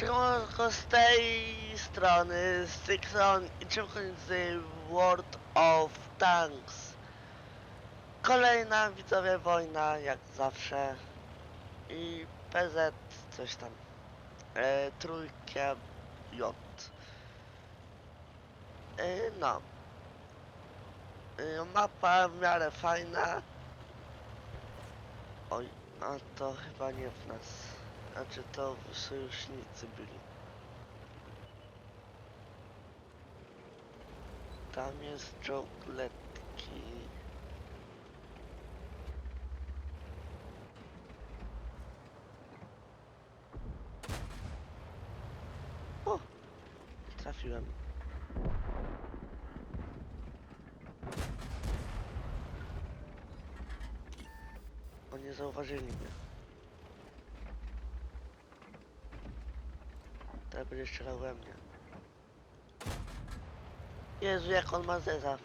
Tylko z tej strony, z strony i z World of Tanks. Kolejna widzowie wojna, jak zawsze. I PZ coś tam. E, trójkę J. E, no. E, mapa w miarę fajna. Oj, a to chyba nie w nas. Znaczy to sojusznicy byli. Tam jest czokletki. O! Trafiłem. Oni zauważyli mnie. Teraz będzie strzelał we mnie. Jezu, jak on ma zeza.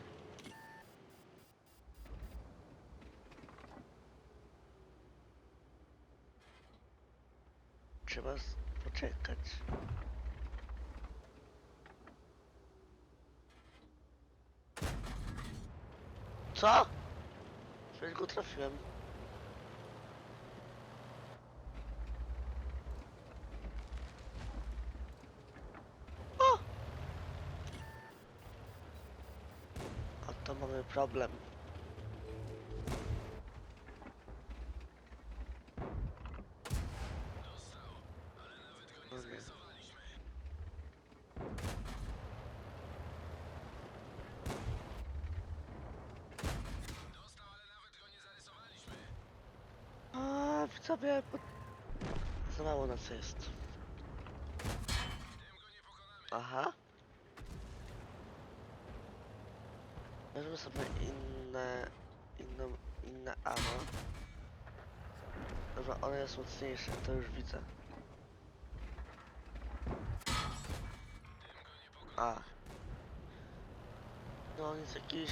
Trzeba poczekać. Co? Przecież go trafiłem. O! Oto mamy problem. A, po... Za mało nas jest. Aha. Weźmy sobie inne, inną, inne ammo. Dobra, one jest mocniejsze, to już widzę. A. No on jest jakiś...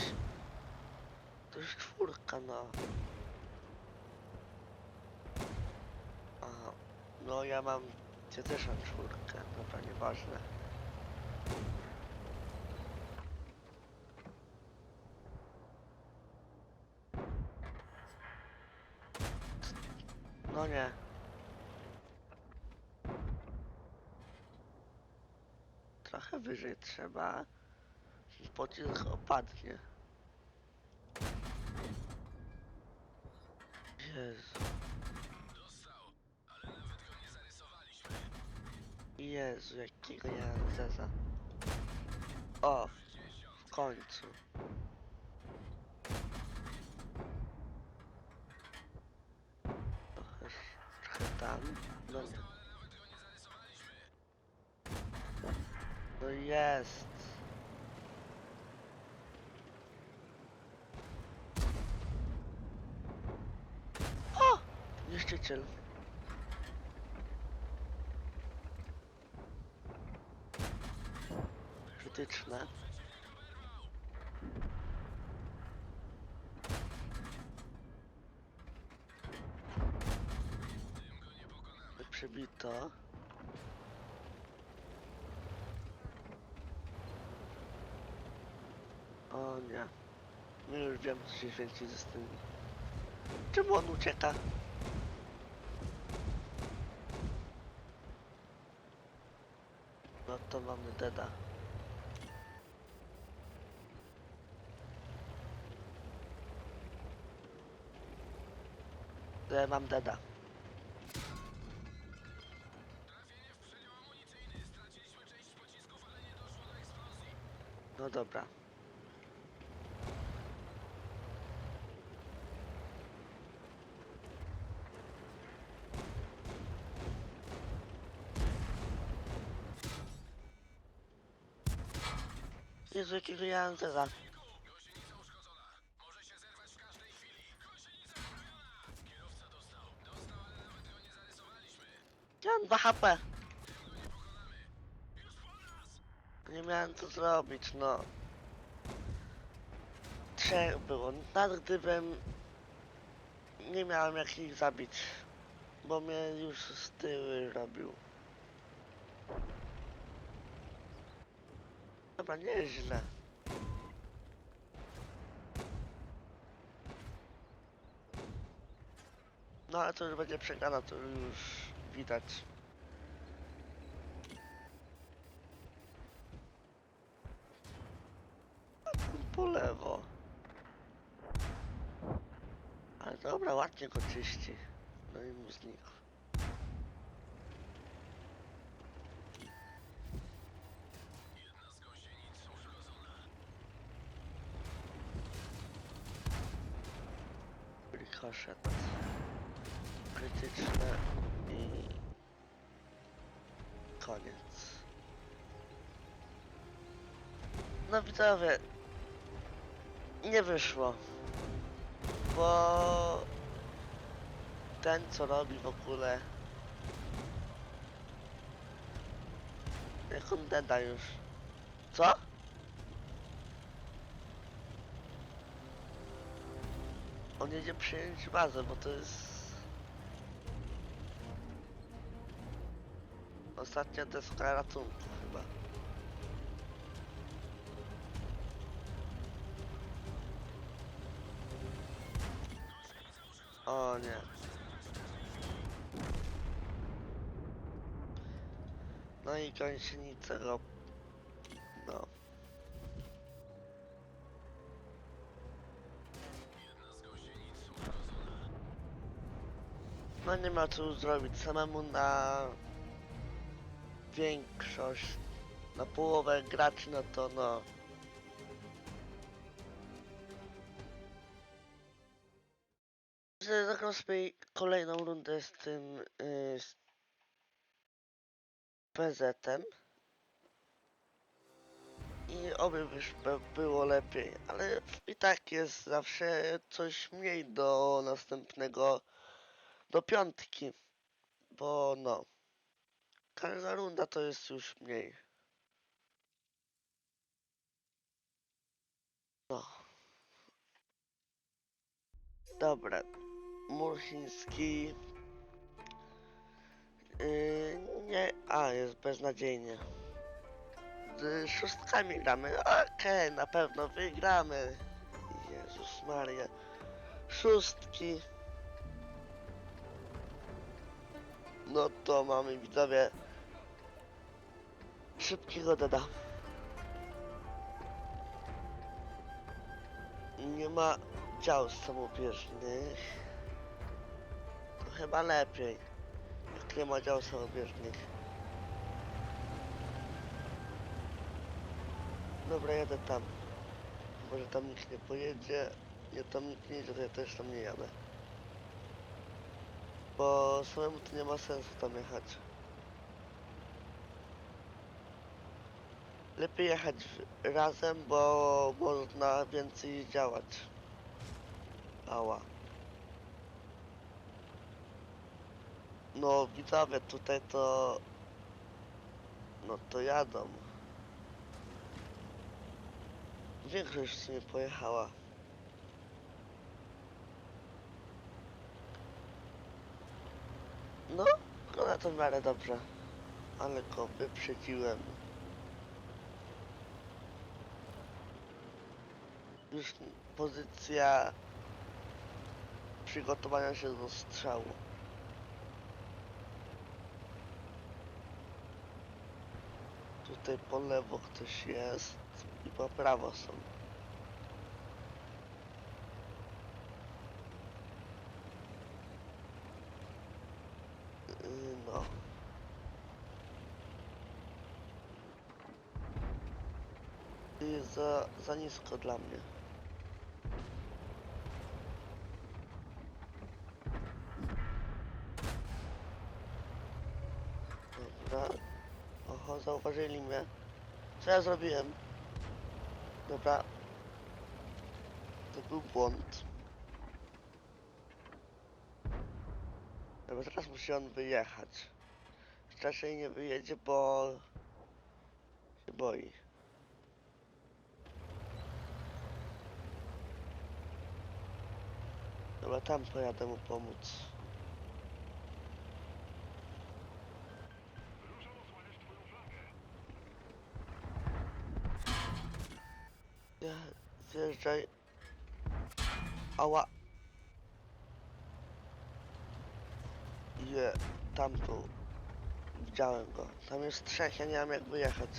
To już czwórka, no. Aha. No ja mam... Ja też mam czwórkę, dobra, nieważne. No nie. Trochę wyżej trzeba. Pocisk opadnie. Jezu. Jezu, jakiego ja. O, w końcu. Trochę, trochę tam. Nie. No jest. O! Niszczyciel. Krytyczne. Przebito. O nie. No już wiem co się święci ze tym. Czemu on ucieka? No to mamy deda. To ja mam deda. No dobra. Jezu, jakiego ja zeza. Ja mam 2 HP. nie miałem co zrobić, no. Trzech było. Nad gdybym nie miałem jak ich zabić, bo mnie już z tyłu robił. Chyba nieźle. No ale to już będzie przegrana, to już widać. Po lewo. Ale dobra, ładnie go czyści. No i mu znikł. Rikoszet. Krytyczne i koniec. No widzowie, nie wyszło, bo ten co robi w ogóle jak on deda już co? On jedzie przyjąć bazę, bo to jest ostatnia deska ratunku chyba. O nie. No i gąsienicę rob... No. No nie ma co zrobić. Samemu na większość, na połowę graczy, no to no. Sobie kolejną rundę z tym yy, z PZ-em. I oby już by było lepiej, ale i tak jest zawsze coś mniej do następnego, do piątki, bo no, każda runda to jest już mniej. No. Dobra, mur chiński. Yy, nie, a jest beznadziejnie. Z szóstkami gramy. Okej, na pewno wygramy. Jezus Maria. Szóstki. No to mamy widzowie szybkiego deda. Nie ma dział samobieżnych. Chyba lepiej. Jak ma dział samobieżnych. Dobra, jadę tam. Może tam nikt nie pojedzie. Nie tam nikt nie jedzie, to ja też tam nie jadę. Bo samemu to nie ma sensu tam jechać. Lepiej jechać razem, bo można więcej działać. Ała. No widzowie, tutaj to... No to jadą. Większość w sumie pojechała. No, wygląda to w miarę dobrze. Ale go wyprzedziłem. Już pozycja przygotowania się do strzału. Tutaj po lewo ktoś jest i po prawo są. Yy, No. Jest za, za nisko dla mnie. Dobra. Oho, zauważyli mnie. Co ja zrobiłem? Dobra. To był błąd. Dobra, teraz musi on wyjechać. Raczej nie wyjedzie, bo się boi. Dobra, tam pojadę mu pomóc. Nie, zjeżdżaj. Ała. Je, tam był. Widziałem go. Tam jest trzech, ja nie wiem jak wyjechać.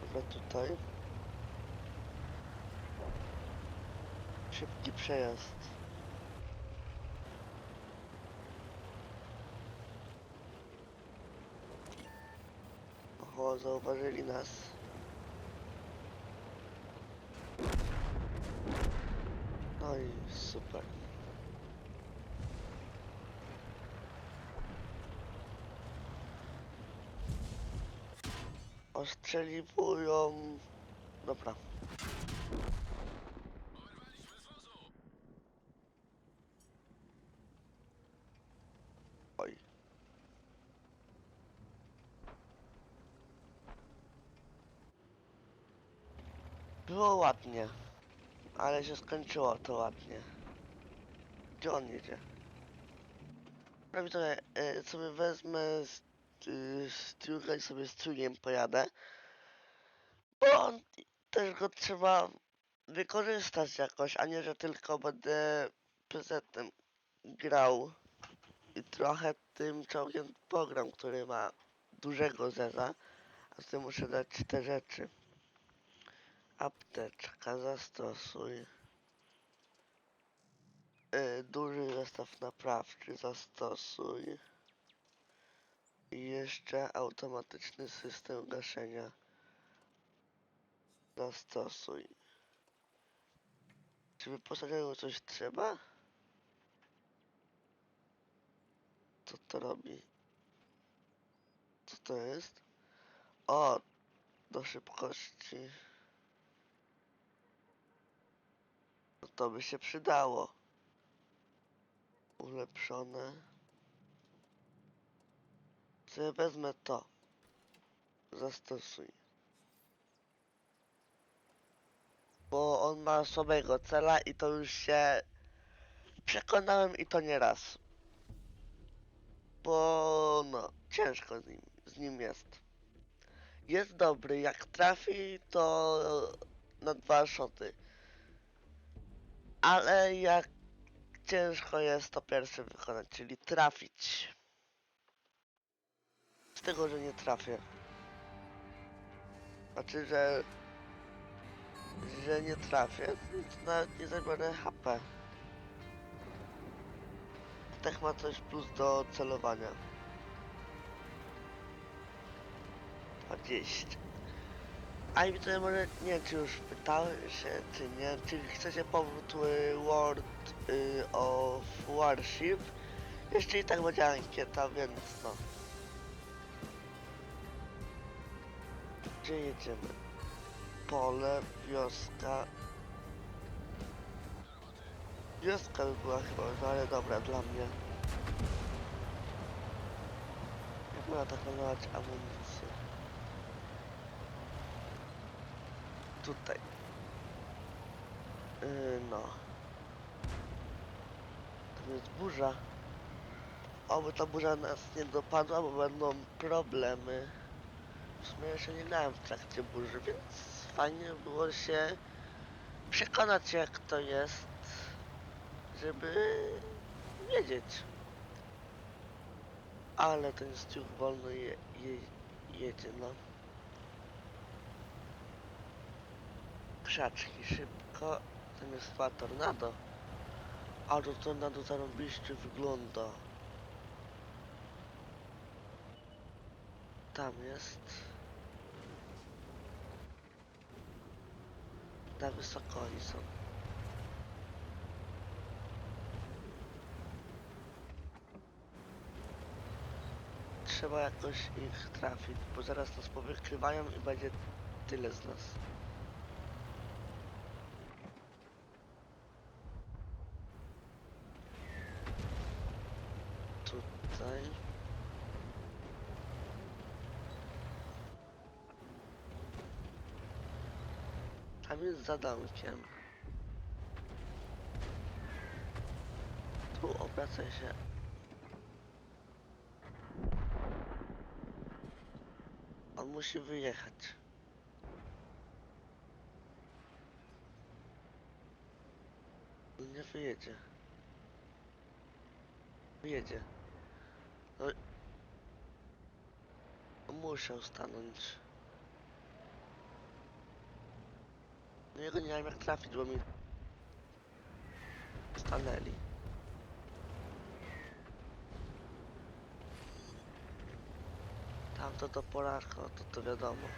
Dobra, tutaj. Szybki przejazd. Zauważyli nas. No i super. Ostrzeliwują. Dobra. Oj. Było ładnie, ale się skończyło to ładnie. Gdzie on jedzie? Prawie to e, sobie wezmę z, y, z i sobie z Tiugiem pojadę. Bo on, też go trzeba wykorzystać jakoś, a nie, że tylko będę prezentem grał i trochę tym czołgiem program, który ma dużego zeza, a z tym muszę dać te rzeczy. Apteczka, zastosuj. Yy, duży zestaw naprawczy, zastosuj. I jeszcze automatyczny system gaszenia. Zastosuj. Czy wyposażeniu coś trzeba? Co to robi? Co to jest? O! Do szybkości. No to by się przydało. Ulepszone. Sobie wezmę to. Zastosuj. Bo on ma słabego cela i to już się przekonałem i to nie raz. Bo no, ciężko z nim, z nim jest. Jest dobry, jak trafi to na dwa szoty. Ale jak ciężko jest to pierwsze wykonać, czyli trafić. Z tego, że nie trafię. Znaczy, że że nie trafię, to nawet nie zabiorę HP. Tech ma coś plus do celowania. 20. A i tutaj może, nie wiem czy już pytałem się, czy nie, czy chcecie powrót y, World y, of Warship? Jeszcze i tak będzie ankieta, więc no. Gdzie jedziemy? Pole, wioska. Wioska by była chyba, ale dobra, dla mnie. Jak można tak nadawać amunicję? Tutaj. Yy, no. Tam jest burza. Oby ta burza nas nie dopadła, bo będą problemy. W sumie jeszcze nie grałem w trakcie burzy, więc fajnie było się przekonać jak to jest, żeby wiedzieć. Ale ten stiuk wolno je, je, jedzie, no. Krzaczki szybko. Tam jest dwa tornado. A to tornado zarąbiście wygląda. Tam jest. Na wysoko są. Trzeba jakoś ich trafić, bo zaraz nas powykrywają i będzie tyle z nas. za domkiem. Tu obracaj się. On musi wyjechać. Nie wyjedzie. Wyjedzie. No, musiał stanąć. Jego nie wiem jak trafić, bo mi stanęli. Tamto to Polako, to to wiadomo.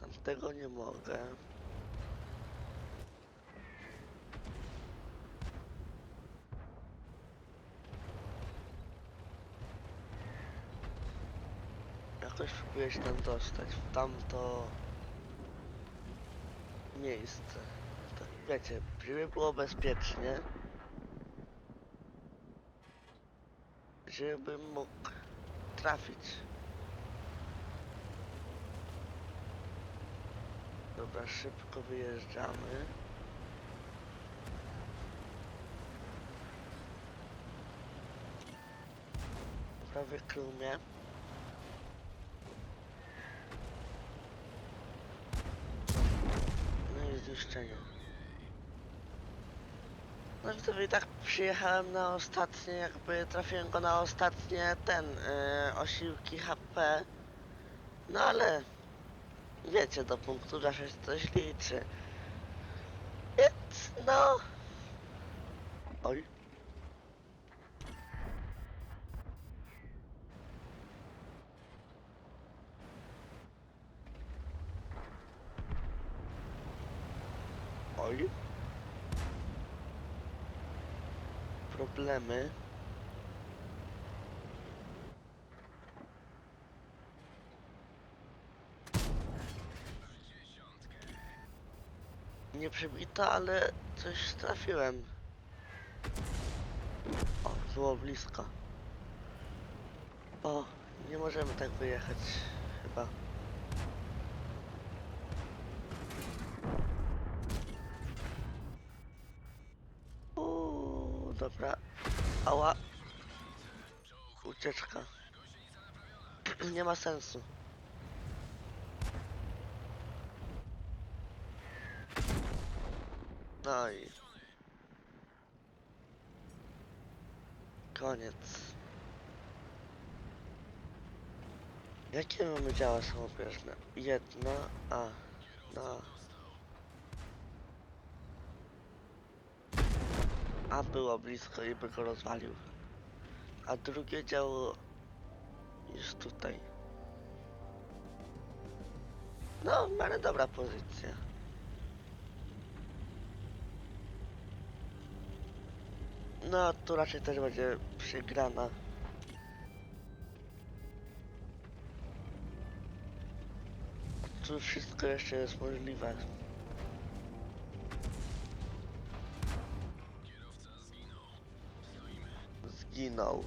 Tamtego nie mogę. Jakoś próbuję się tam dostać, w tamto miejsce. Tak wiecie, żeby było bezpiecznie. Żebym mógł trafić. Dobra, szybko wyjeżdżamy. Prawie krył mnie. No i zniszczenie. No widzowie, i tak przyjechałem na ostatnie, jakby trafiłem go na ostatnie ten, yy, osiłki HP. No ale wiecie, do punktu zawsze coś liczy. Więc no... Oj. Oj. Problemy. Nie przebito, ale coś trafiłem. O, było blisko. O, nie możemy tak wyjechać, chyba. Dobra. Ała. Ucieczka. Nie ma sensu. No i... Koniec. Jakie mamy działa samobieżne? Jedno, a, no. A było blisko i by go rozwalił. A drugie działo jest tutaj. No, w miarę dobra pozycja. No, tu raczej też będzie przegrana. Tu wszystko jeszcze jest możliwe. Zginął.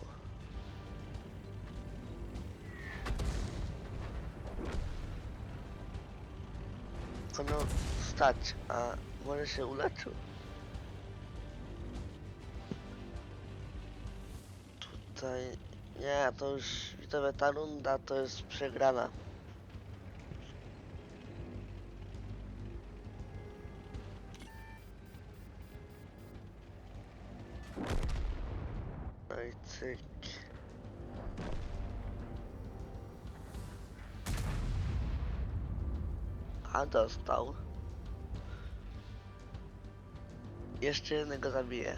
Co miał stać, a może się uleczył? Tutaj... Nie, to już widzowie, ta runda to jest przegrana. Cyk. A dostał. Jeszcze jednego zabiję.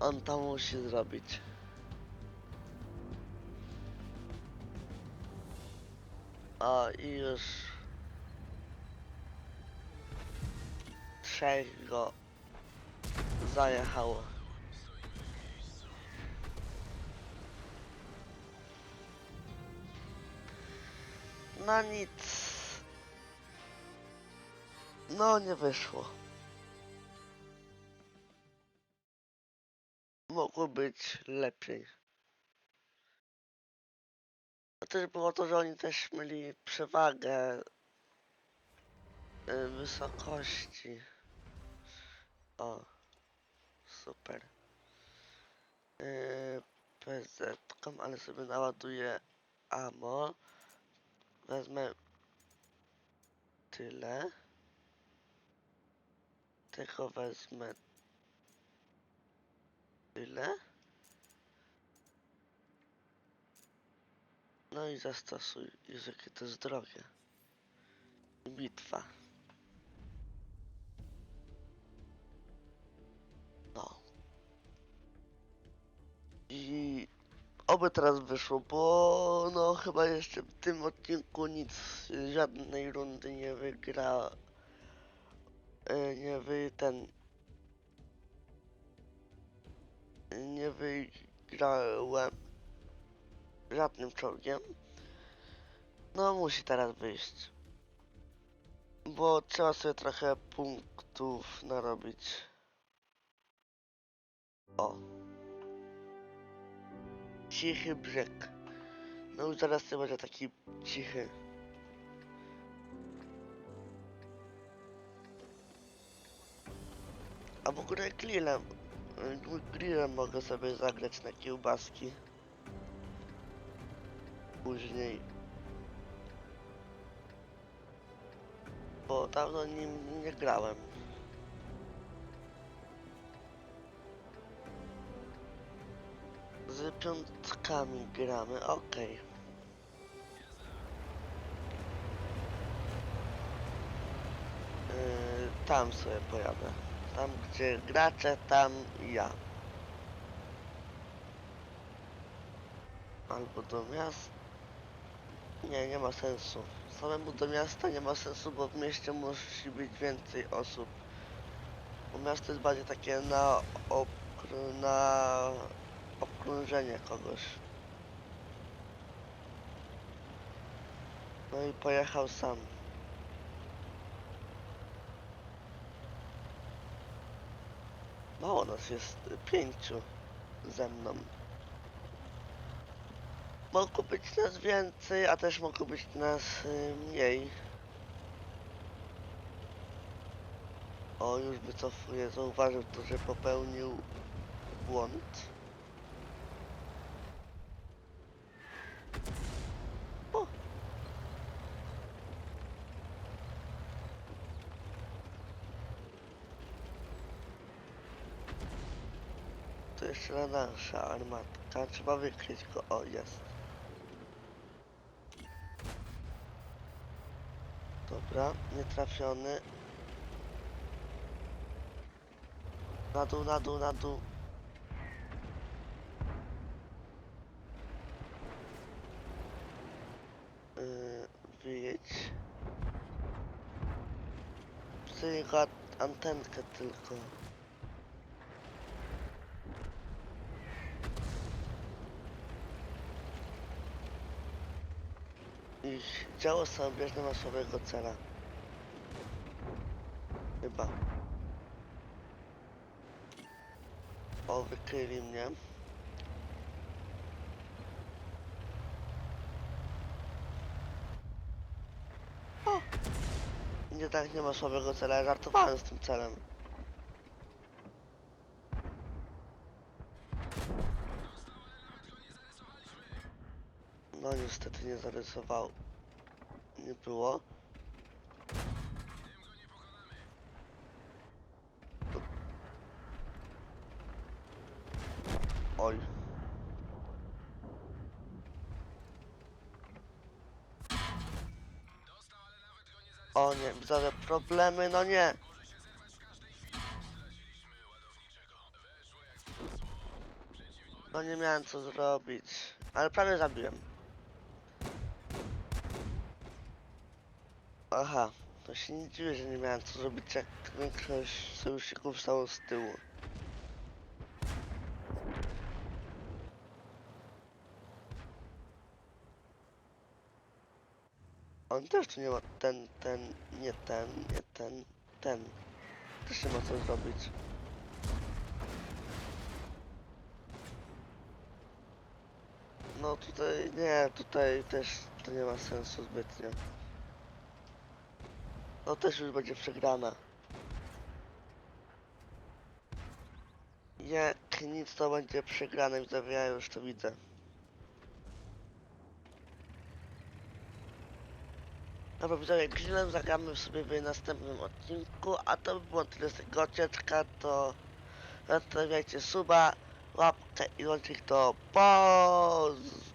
On to musi zrobić. O, i już... Trzech go zajechało. No nic. No nie wyszło. Mogło być lepiej. To też było to, że oni też mieli przewagę y, wysokości. O, super. Yy, PZ, ale sobie naładuję ammo. Wezmę tyle. Tego wezmę tyle. No i zastosuj. Jezu, jakie to jest drogie. Bitwa. I oby teraz wyszło, bo no chyba jeszcze w tym odcinku nic, żadnej rundy nie wygra. e, Nie wy ten. Nie wygrałem żadnym czołgiem. No musi teraz wyjść. Bo trzeba sobie trochę punktów narobić. O. Cichy brzeg. No już zaraz nie będzie taki cichy. A w ogóle grillem. Grillem mogę sobie zagrać na kiełbaski. Później. Bo dawno nim nie grałem. Z piątkami gramy, okej. Yy, tam sobie pojadę. Tam gdzie gracze, tam ja. Albo do miasta. Nie, nie ma sensu. Samemu do miasta nie ma sensu, bo w mieście musi być więcej osób. Bo miasto jest bardziej takie na, okrę- na obkrążenie kogoś. No i pojechał sam. Mało nas jest, pięciu ze mną. Mogło być nas więcej, a też mogło być nas y, mniej. O, już wycofuję, zauważył to, że popełnił błąd. O! Jeszcze nasza armatka, trzeba wykryć go, o jest. Dobra, nietrafiony. Na dół, na dół, na dół. Yy, wyjedź. At- antenkę tylko. I działo samobieżne ma słabego cela. Chyba. O, wykryli mnie. O! Nie tak, nie ma słabego cela, ja żartowałem z tym celem. No niestety nie zarysował. Nie było. Oj. O nie, widzowie, problemy, no nie. No nie miałem co zrobić, ale prawie zabiłem. Aha, to się nie dziwię, że nie miałem co zrobić, jak większość sojuszników stało z tyłu. On też tu nie ma ten, ten, nie ten, nie ten, ten. Też nie ma co zrobić. No tutaj, nie, tutaj też to nie ma sensu zbytnio. No też już będzie przegrana. Jak nic to będzie przegrane, widzowie, ja już to widzę. Dobra, widzowie, grillem zagramy sobie w następnym odcinku, a to by było tyle z tego odcinka, to zostawiajcie suba, łapkę i łącznik to poz.